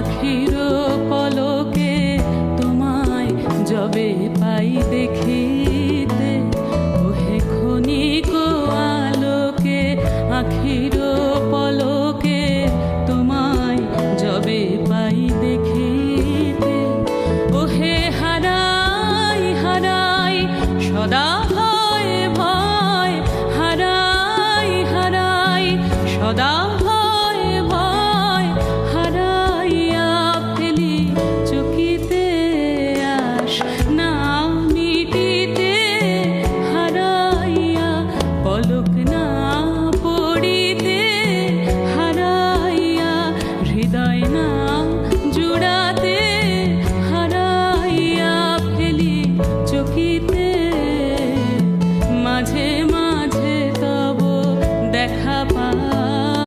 আখির পলকে তোমায় যবে পাই দেখিতে, ওহে তোমায় যবে হারাই হারাই ভয়, হারাই হারাই, সদা capaz